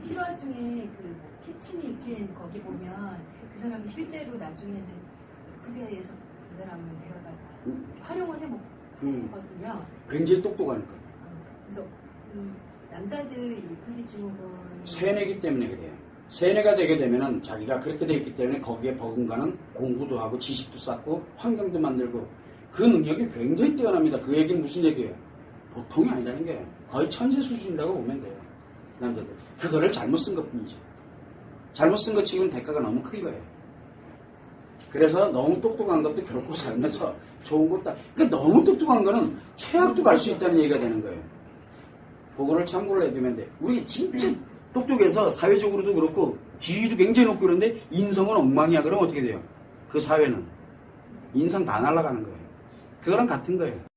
실화 중에 그 캐치미 유캔 거기 보면 그 사람이 실제로 나중에는 FBI에서 그 사람을 데려다가 음. 활용을 음, 해먹거든요. 굉장히 똑똑하니까. 그래서 이 남자들 이 분리 증후군 세뇌기 때문에 그래요. 세뇌가 되게 되면은 자기가 그렇게 돼 있기 때문에 거기에 버금가는 공부도 하고 지식도 쌓고 환경도 만들고 그 능력이 굉장히 뛰어납니다. 그 얘기는 무슨 얘기예요? 보통이 아니라는 게 거의 천재 수준이라고 보면 돼요. 남자들. 그거를 잘못 쓴 것 뿐이죠. 잘못 쓴 것 치고는 대가가 너무 큰 거예요. 그래서 너무 똑똑한 것도 결코 살면서 좋은 것도, 그 너무 똑똑한 거는 최악도 갈 수 있다는 얘기가 되는 거예요. 그거를 참고를 해두면 돼. 우리 진짜 똑똑해서 사회적으로도 그렇고 지위도 굉장히 높고 그런데 인성은 엉망이야. 그러면 어떻게 돼요? 그 사회는 인성 다 날아가는 거예요. 그거랑 같은 거예요.